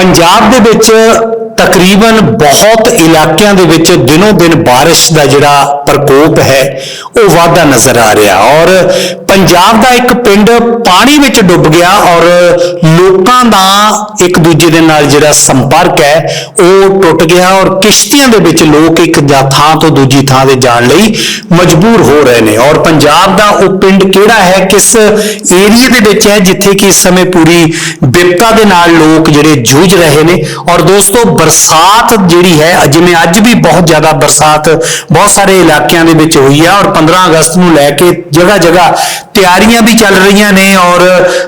ਪੰਜਾਬ ਦੇ ਵਿੱਚ ਤਕਰੀਬਨ ਬਹੁਤ ਇਲਾਕਿਆਂ ਦੇ ਵਿੱਚ ਦਿਨੋ ਦਿਨ ਬਾਰਿਸ਼ ਦਾ ਜਿਹੜਾ ਪ੍ਰਕੋਪ ਹੈ, ਉਹ ਵਾਧਾ ਨਜ਼ਰ ਆ ਰਿਹਾ। ਔਰ ਪੰਜਾਬ ਦਾ ਇੱਕ ਪਿੰਡ ਪਾਣੀ ਵਿੱਚ ਡੁੱਬ ਗਿਆ ਔਰ ਲੋਕਾਂ ਦਾ ਇੱਕ ਦੂਜੇ ਦੇ ਨਾਲ ਜਿਹੜਾ ਸੰਪਰਕ ਹੈ, ਉਹ ਟੁੱਟ ਗਿਆ ਔਰ ਕਿਸ਼ਤੀਆਂ ਦੇ ਵਿੱਚ ਲੋਕ ਇੱਕ ਥਾਂ ਤੋਂ ਦੂਜੀ ਥਾਂ ਤੇ ਜਾਣ ਲਈ ਮਜਬੂਰ ਹੋ ਰਹੇ ਨੇ। ਔਰ ਪੰਜਾਬ ਦਾ ਉਹ ਪਿੰਡ ਕਿਹੜਾ ਹੈ, ਕਿਸ ਏਰੀਏ ਦੇ ਵਿੱਚ ਹੈ, ਜਿੱਥੇ ਕਿ ਇਸ ਸਮੇਂ ਪੂਰੀ ਵਿਪਤਾ ਦੇ ਨਾਲ ਲੋਕ ਜਿਹੜੇ ਜੂਝ ਰਹੇ ਨੇ। ਔਰ ਦੋਸਤੋ ਬਰਸਾਤ ਜਿਹੜੀ ਹੈ ਜਿਵੇਂ ਅੱਜ ਵੀ ਬਹੁਤ ਜ਼ਿਆਦਾ ਬਰਸਾਤ ਬਹੁਤ ਸਾਰੇ ਇਲਾਕਿਆਂ ਦੇ ਵਿੱਚ ਹੋਈ ਹੈ ਔਰ 15 ਅਗਸਤ ਨੂੰ ਲੈ ਕੇ ਜਗ੍ਹਾ ਜਗ੍ਹਾ ਤਿਆਰੀਆਂ ਵੀ ਚੱਲ ਰਹੀਆਂ ਨੇ ਔਰ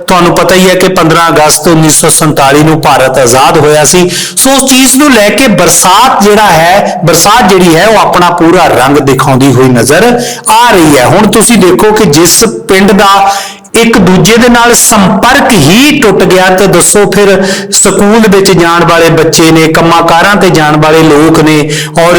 ਤੁਹਾਨੂੰ ਪਤਾ ਹੀ ਹੈ ਕਿ 15 ਅਗਸਤ 1947 ਨੂੰ ਭਾਰਤ ਆਜ਼ਾਦ ਹੋਇਆ ਸੀ। ਸੋ ਉਸ ਚੀਜ਼ ਨੂੰ ਲੈ ਕੇ ਬਰਸਾਤ ਜਿਹੜਾ ਹੈ, ਬਰਸਾਤ ਜਿਹੜੀ ਹੈ, ਉਹ ਆਪਣਾ ਪੂਰਾ ਰੰਗ ਦਿਖਾਉਂਦੀ ਹੋਈ ਨਜ਼ਰ ਆ ਰਹੀ ਹੈ। ਹੁਣ ਤੁਸੀਂ ਦੇਖੋ ਕਿ ਜਿਸ ਪਿੰਡ ਦਾ ਇੱਕ ਦੂਜੇ ਦੇ ਨਾਲ ਸੰਪਰਕ ਹੀ ਟੁੱਟ ਗਿਆ ਤੇ ਦੱਸੋ ਫਿਰ ਸਕੂਲ ਵਿੱਚ ਜਾਣ ਵਾਲੇ ਬੱਚੇ ਨੇ, ਕੰਮਾਂ-ਕਾਰਾਂ ਤੇ ਜਾਣ ਵਾਲੇ ਲੋਕ ਨੇ ਔਰ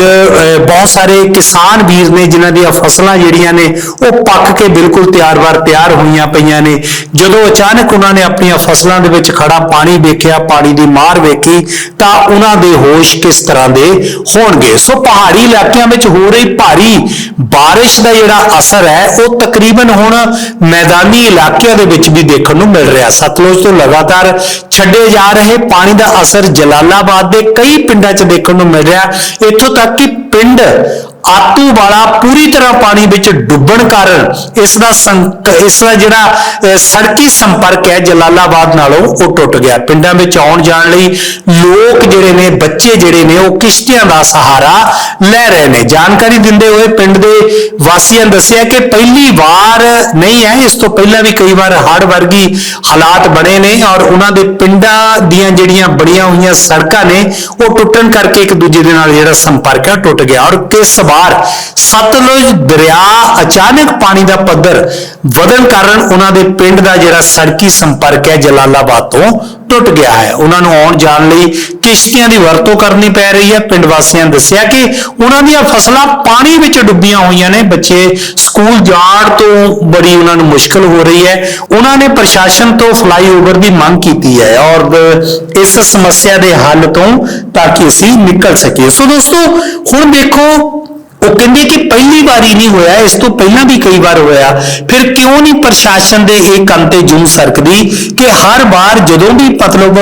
ਬਹੁਤ ਸਾਰੇ ਕਿਸਾਨ ਵੀਰ ਨੇ ਜਿਨ੍ਹਾਂ ਦੀਆਂ ਫਸਲਾਂ ਜਿਹੜੀਆਂ ਨੇ ਉਹ ਪੱਕ ਕੇ ਬਿਲਕੁਲ ਤਿਆਰ-ਵਾਰ ਤਿਆਰ ਹੋਈਆਂ ਪਈਆਂ ਨੇ। ਜਦੋਂ ਅਚਾਨਕ ਉਹਨਾਂ ਨੇ ਆਪਣੀਆਂ ਫਸਲਾਂ ਦੇ ਵਿੱਚ ਖੜਾ ਪਾਣੀ ਵੇਖਿਆ, ਪਾਣੀ ਦੀ ਮਾਰ ਵੇਖੀ, ਤਾਂ ਉਹਨਾਂ ਦੇ ਹੋਸ਼ ਕਿਸ ਤਰ੍ਹਾਂ ਦੇ ਹੋਣਗੇ? ਸੋ ਪਹਾੜੀ ਇਲਾਕਿਆਂ ਵਿੱਚ ਹੋ ਰਹੀ ਭਾਰੀ ਬਾਰਿਸ਼ ਦਾ ਜਿਹੜਾ ਅਸਰ ਹੈ, ਉਹ ਤਕਰੀਬਨ ਹੁਣ ਮੈਦਾਨੀ ਇਲਾਕਿਆਂ ਦੇ ਵਿੱਚ ਵੀ ਦੇਖਣ ਨੂੰ ਮਿਲ ਰਿਹਾ। ਸਤਲੁਜ ਤੋਂ ਲਗਾਤਾਰ ਛੱਡੇ ਜਾ ਰਹੇ ਪਾਣੀ ਦਾ ਅਸਰ ਜਲਾਲਾਬਾਦ ਦੇ ਕਈ ਪਿੰਡਾਂ 'ਚ ਦੇਖਣ ਨੂੰ ਮਿਲ ਰਿਹਾ। ਇੱਥੋਂ ਤੱਕ ਕਿ ਪਿੰਡ ਆਤੂ ਵਾਲਾ ਪੂਰੀ ਤਰ੍ਹਾਂ ਪਾਣੀ ਵਿੱਚ ਡੁੱਬਣ ਕਾਰਨ ਇਸ ਦਾ ਇਸ ਦਾ ਜਿਹੜਾ ਸੜਕੀ ਸੰਪਰਕ ਹੈ ਜਲਾਲਾਬਾਦ ਨਾਲੋਂ ਉਹ ਟੁੱਟ ਗਿਆ। ਪਿੰਡਾਂ ਵਿੱਚ ਆਉਣ ਜਾਣ ਲਈ ਲੋਕ ਜਿਹੜੇ ਨੇ, ਬੱਚੇ ਜਿਹੜੇ ਨੇ, ਉਹ ਕਿਸ਼ਤੀਆਂ ਦਾ ਸਹਾਰਾ ਲੈ ਰਹੇ ਨੇ। ਜਾਣਕਾਰੀ ਦਿੰਦੇ ਹੋਏ ਪਿੰਡ ਦੇ ਵਾਸੀਆਂ ਨੇ ਦੱਸਿਆ ਕਿ ਪਹਿਲੀ ਵਾਰ ਨਹੀਂ ਹੈ, ਇਸ ਤੋਂ ਪਹਿਲਾਂ ਵੀ ਕਈ ਵਾਰ ਹੜ੍ਹ ਵਰਗੀ ਹਾਲਾਤ ਬਣੇ ਨੇ ਔਰ ਉਹਨਾਂ ਦੇ ਪਿੰਡਾਂ ਦੀਆਂ ਜਿਹੜੀਆਂ ਬੜੀਆਂ ਹੋਈਆਂ ਸੜਕਾਂ ਨੇ, ਉਹ ਟੁੱਟਣ ਕਰਕੇ ਇੱਕ ਦੂਜੇ ਦੇ ਨਾਲ ਜਿਹੜਾ ਸੰਪਰਕ ਹੈ ਟੁੱਟ ਗਿਆ। ਔਰ ਕਿਸ ਵਾਰ ਸਤਲੁਜ ਦਰਿਆ ਅਚਾਨਕ ਪਾਣੀ ਦਾ ਪੱਧਰ ਵਧਣ ਕਾਰਨ ਉਹਨਾਂ ਦੇ ਪਿੰਡ ਦਾ ਜਿਹੜਾ ਸੜਕੀ ਸੰਪਰਕ ਹੈ ਜਲਾਲਾਬਾਦ ਤੋਂ ਟੁੱਟ ਗਿਆ ਹੈ। ਉਹਨਾਂ ਨੂੰ ਆਉਣ ਜਾਣ ਲਈ ਕਿਸ਼ਤੀਆਂ ਦੀ ਵਰਤੋਂ ਕਰਨੀ ਪੈ ਰਹੀ ਹੈ। ਪਿੰਡ ਵਾਸੀਆਂ ਨੇ ਦੱਸਿਆ ਕਿ ਉਹਨਾਂ ਦੀਆਂ ਫਸਲਾਂ ਪਾਣੀ ਵਿੱਚ ਡੁੱਬੀਆਂ ਹੋਈਆਂ ਨੇ। ਬੱਚੇ ਸਕੂਲ ਜਾਣ ਤੋਂ ਬੜੀ ਉਹਨਾਂ ਨੂੰ ਮੁਸ਼ਕਲ ਹੋ ਰਹੀ ਹੈ। ਉਹਨਾਂ ਨੇ ਪ੍ਰਸ਼ਾਸਨ ਤੋਂ ਫਲਾਈਓਵਰ ਦੀ ਮੰਗ ਕੀਤੀ ਹੈ ਔਰ ਇਸ ਸਮੱਸਿਆ ਦੇ ਹੱਲ ਤੋਂ ਤਾਂ ਕਿ ਅਸੀਂ ਨਿਕਲ ਸਕੀਏ। ਸੋ ਦੋਸਤੋ, ਹੁਣ ਦੇਖੋ ਉਹ ਕਹਿੰਦੇ ਕਿ ਪਹਿਲੀ ਵਾਰੀ ਨਹੀਂ ਹੋਇਆ, ਇਸ ਤੋਂ ਪਹਿਲਾਂ ਵੀ ਕਈ ਵਾਰ ਹੋਇਆ। ਫਿਰ ਕਿਉਂ ਨਹੀਂ ਪ੍ਰਸ਼ਾਸਨ ਦੇ ਇਹ ਕੰਮ ਤੇ ਜੂੰ ਸਰਕਦੀ ਕਿ ਹਰ ਵਾਰ ਜਦੋਂ ਵੀ ਮਤਲਬ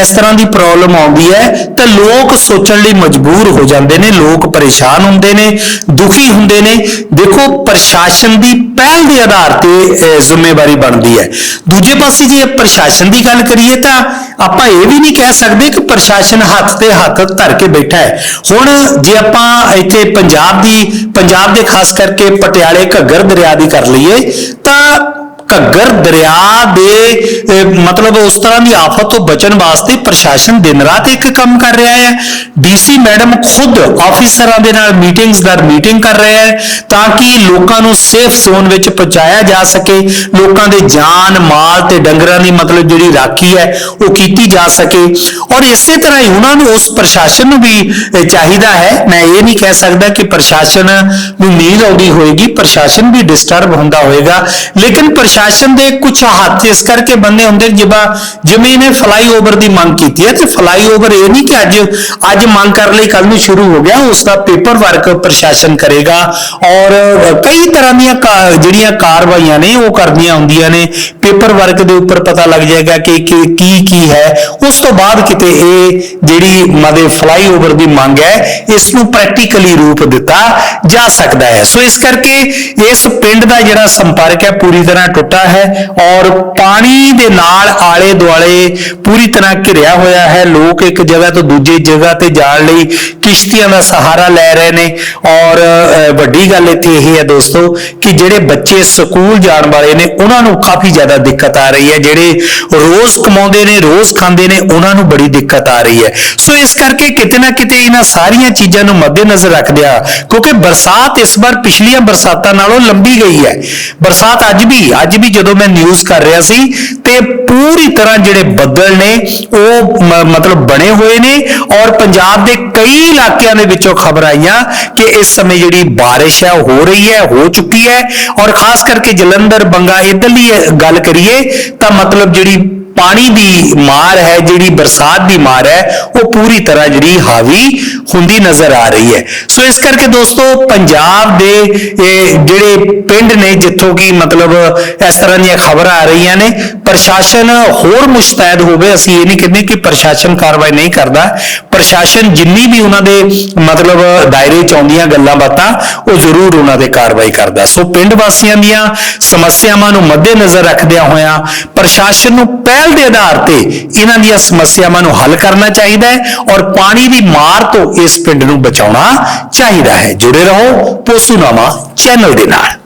ਇਸ ਤਰ੍ਹਾਂ ਦੀ ਪ੍ਰੋਬਲਮ ਆਉਂਦੀ ਹੈ, ਤਾਂ ਲੋਕ ਸੋਚਣ ਲਈ ਮਜਬੂਰ ਹੋ ਜਾਂਦੇ ਨੇ, ਲੋਕ ਪਰੇਸ਼ਾਨ ਹੁੰਦੇ ਨੇ, ਦੁਖੀ ਹੁੰਦੇ ਨੇ। ਦੇਖੋ, ਪ੍ਰਸ਼ਾਸਨ ਦੀ ਪਹਿਲ ਦੇ ਆਧਾਰ ਤੇ ਜ਼ਿੰਮੇਵਾਰੀ ਬਣਦੀ ਹੈ। ਦੂਜੇ ਪਾਸੇ ਜੇ ਪ੍ਰਸ਼ਾਸਨ ਦੀ ਗੱਲ ਕਰੀਏ ਤਾਂ ਆਪਾਂ ਇਹ ਵੀ ਨਹੀਂ ਕਹਿ ਸਕਦੇ ਕਿ ਪ੍ਰਸ਼ਾਸਨ ਹੱਥ ਤੇ ਹੱਥ ਧਰ ਕੇ ਬੈਠਾ ਹੈ। ਹੁਣ ਜੇ ਆਪਾਂ ਇੱਥੇ ਪੰਜਾਬ ਦੀ ਪੰਜਾਬ ਦੇ ਖਾਸ ਕਰਕੇ ਪਟਿਆਲੇ ਘੱਗਰ ਦਰਿਆ ਦੀ ਕਰ ਲਈਏ ਘੱਗਰ ਦਰਿਆ ਦੇ ਮਤਲਬ ਉਸ ਤਰ੍ਹਾਂ ਦੀ ਆਫਤ ਤੋਂ ਬਚਣ ਵਾਸਤੇ ਪ੍ਰਸ਼ਾਸਨ ਦਿਨ ਰਾਤ ਇੱਕ ਕੰਮ ਕਰ ਰਿਹਾ ਹੈ। ਡੀਸੀ ਮੈਡਮ ਖੁਦ ਆਫੀਸਰਾਂ ਦੇ ਨਾਲ ਮੀਟਿੰਗਸ ਦਰ ਮੀਟਿੰਗ ਕਰ ਰਿਹਾ ਹੈ ਤਾਂ ਕਿ ਲੋਕਾਂ ਨੂੰ ਸੇਫ ਜ਼ੋਨ ਵਿੱਚ ਪਹੁੰਚਾਇਆ ਜਾ ਸਕੇ। ਲੋਕਾਂ ਦੇ ਜਾਨ, ਮਾਲ ਤੇ ਡੰਗਰਾਂ ਦੀ ਮਤਲਬ ਜਿਹੜੀ ਰਾਖੀ ਹੈ, ਉਹ ਕੀਤੀ ਜਾ ਸਕੇ। ਔਰ ਇਸੇ ਤਰ੍ਹਾਂ ਹੀ ਉਹਨਾਂ ਨੂੰ ਉਸ ਪ੍ਰਸ਼ਾਸਨ ਨੂੰ ਵੀ ਚਾਹੀਦਾ ਹੈ। ਮੈਂ ਇਹ ਨਹੀਂ ਕਹਿ ਸਕਦਾ ਕਿ ਪ੍ਰਸ਼ਾਸਨ ਨੂੰ ਨੀਂਦ ਆਉਂਦੀ ਹੋਏਗੀ, ਪ੍ਰਸ਼ਾਸਨ ਵੀ ਡਿਸਟਰਬ ਹੁੰਦਾ ਹੋਏਗਾ। ਲੇਕਿਨ ਪ੍ਰਸ਼ਾਸਨ ਦੇ ਕੁਝ ਹੱਥ ਇਸ ਕਰਕੇ ਬੰਨੇ ਹੁੰਦੇ ਜਿਵੇਂ ਜਿਵੇਂ ਇਹਨੇ ਫਲਾਈਓਵਰ ਦੀ ਮੰਗ ਕੀਤੀ ਹੈ ਤੇ ਫਲਾਈਓਵਰ ਇਹ ਨਹੀਂ ਕਿ ਅੱਜ ਅੱਜ ਮੰਗ ਕਰ ਲਈ ਕੱਲ ਨੂੰ ਸ਼ੁਰੂ ਹੋ ਗਿਆ ਉਸ ਦਾ ਪੇਪਰ ਵਰਕ ਪ੍ਰਸ਼ਾਸਨ ਕਰੇਗਾ ਔਰ ਕਈ ਤਰ੍ਹਾਂ ਦੀਆਂ ਜਿਹੜੀਆਂ ਕਾਰਵਾਈਆਂ ਨੇ ਉਹ ਕਰਦੀਆਂ ਹੁੰਦੀਆਂ ਨੇ। ਪੇਪਰ ਵਰਕ ਦੇ ਉੱਪਰ ਪਤਾ ਲੱਗ ਜਾਏਗਾ ਕਿ ਕਿ- ਕੀ ਕੀ ਹੈ। ਉਸ ਤੋਂ ਬਾਅਦ ਕਿਤੇ ਇਹ ਜਿਹੜੀ ਮਦੇ ਫਲਾਈਓਵਰ ਦੀ ਮੰਗ ਹੈ, ਇਸ ਨੂੰ ਪ੍ਰੈਕਟੀਕਲੀ ਰੂਪ ਦਿੱਤਾ ਜਾ ਸਕਦਾ ਹੈ। ਸੋ ਇਸ ਕਰਕੇ ਇਸ ਪਿੰਡ ਦਾ ਜਿਹੜਾ ਸੰਪਰਕ ਹੈ ਪੂਰੀ ਤਰ੍ਹਾਂ ਟੁੱਟਾ ਹੈ ਔਰ ਪਾਣੀ ਦੇ ਨਾਲ ਆਲੇ ਦੁਆਲੇ ਪੂਰੀ ਤਰ੍ਹਾਂ ਘਿਰਿਆ ਹੋਇਆ ਹੈ। ਲੋਕ ਇੱਕ ਜਗ੍ਹਾ ਤੋਂ ਦੂਜੀ ਜਗ੍ਹਾ ਤੇ ਜਾਣ ਲਈ ਕਿਸ਼ਤੀਆਂ ਦਾ ਸਹਾਰਾ ਲੈ ਰਹੇ ਨੇ ਔਰ ਵੱਡੀ ਗੱਲ ਇੱਥੇ ਇਹ ਹੈ ਦੋਸਤੋ ਕਿ ਜਿਹੜੇ ਬੱਚੇ ਸਕੂਲ ਜਾਣ ਵਾਲੇ ਨੇ, ਉਹਨਾਂ ਨੂੰ ਕਾਫੀ ਜ਼ਿਆਦਾ ਦਿੱਕਤ ਆ ਰਹੀ ਹੈ। ਜਿਹੜੇ ਰੋਜ਼ ਕਮਾਉਂਦੇ ਨੇ, ਰੋਜ਼ ਖਾਂਦੇ ਨੇ, ਉਹਨਾਂ ਨੂੰ ਬੜੀ ਦਿੱਕਤ ਆ ਰਹੀ ਹੈ। ਸੋ ਇਸ ਕਰਕੇ ਕਿਤੇ ਨਾ ਕਿਤੇ ਇਹਨਾਂ ਸਾਰੀਆਂ ਚੀਜ਼ਾਂ ਨੂੰ ਮੱਦੇਨਜ਼ਰ ਰੱਖਦਿਆਂ, ਕਿਉਂਕਿ ਬਰਸਾਤ ਇਸ ਵਾਰ ਪਿਛਲੀਆਂ ਬਰਸਾਤਾਂ ਨਾਲੋਂ ਲੰਬੀ ਗਈ ਹੈ। ਬਰਸਾਤ ਅੱਜ ਵੀ, ਅੱਜ ਵੀ ਜਦੋਂ ਮੈਂ ਨਿਊਜ਼ ਕਰ ਰਿਹਾ ਸੀ ਤੇ ਪੂਰੀ ਤਰ੍ਹਾਂ ਜਿਹੜੇ ਬੱਦਲ ਨੇ, ਉਹ ਮਤਲਬ ਬਣੇ ਹੋਏ ਨੇ ਔਰ ਪੰਜਾਬ ਦੇ ਕਈ ਇਲਾਕਿਆਂ ਦੇ ਵਿੱਚੋਂ ਖਬਰ ਆਈਆਂ ਕਿ ਇਸ ਸਮੇਂ ਜਿਹੜੀ ਬਾਰਿਸ਼ ਹੈ ਹੋ ਰਹੀ ਹੈ, ਹੋ ਚੁੱਕੀ ਹੈ ਔਰ ਖਾਸ ਕਰਕੇ ਜਲੰਧਰ, ਬੰਗਾ ਇਧਰਲੀ ਗੱਲ ਕਰੀਏ ਤਾਂ ਮਤਲਬ ਜਿਹੜੀ ਪਾਣੀ ਦੀ ਮਾਰ ਹੈ, ਜਿਹੜੀ ਬਰਸਾਤ ਦੀ ਮਾਰ ਹੈ, ਉਹ ਪੂਰੀ ਤਰ੍ਹਾਂ ਜਿਹੜੀ ਹਾਵੀ ਹੁੰਦੀ ਨਜ਼ਰ ਆ ਰਹੀ ਹੈ। ਸੋ ਇਸ ਕਰਕੇ ਦੋਸਤੋ, ਪੰਜਾਬ ਦੇ ਜਿਹੜੇ ਪਿੰਡ ਨੇ, ਜਿੱਥੋਂ ਕੀ ਮਤਲਬ ਇਸ ਤਰ੍ਹਾਂ ਦੀਆਂ ਖਬਰਾਂ ਆ ਰਹੀਆਂ ਨੇ, ਪ੍ਰਸ਼ਾਸਨ ਹੋਰ ਮੁਸ਼ਤੈਦ ਹੋਵੇ, ਅਸੀਂ ਇਹ ਨਹੀਂ ਕਹਿੰਦੇ ਕਿ ਪ੍ਰਸ਼ਾਸਨ ਕਾਰਵਾਈ ਨਹੀਂ ਕਰਦਾ। ਪ੍ਰਸ਼ਾਸਨ ਜਿੰਨੀ ਵੀ ਉਹਨਾਂ ਦੇ ਮਤਲਬ ਦਾਇਰੇ ਚ ਆਉਂਦੀਆਂ ਗੱਲਾਂ ਬਾਤਾਂ, ਉਹ ਜ਼ਰੂਰ ਉਹਨਾਂ ਤੇ ਕਾਰਵਾਈ ਕਰਦਾ। ਸੋ ਪਿੰਡ ਵਾਸੀਆਂ ਦੀਆਂ ਸਮੱਸਿਆਵਾਂ ਨੂੰ ਮੱਦੇਨਜ਼ਰ ਰੱਖਦਿਆਂ ਹੋਇਆਂ ਪ੍ਰਸ਼ਾਸਨ ਨੂੰ ਪਹਿਲ ਦੇ ਆਧਾਰ ਤੇ ਇਹਨਾਂ ਦੀਆਂ ਸਮੱਸਿਆਵਾਂ ਨੂੰ ਹੱਲ ਕਰਨਾ ਚਾਹੀਦਾ ਹੈ ਔਰ ਪਾਣੀ ਦੀ ਮਾਰ ਤੋਂ ਇਸ ਪਿੰਡ ਨੂੰ ਬਚਾਉਣਾ ਚਾਹੀਦਾ ਹੈ। ਜੁੜੇ ਰਹੋ ਪੋਸੂਨਾਮਾ ਚੈਨਲ ਦੇ ਨਾਲ।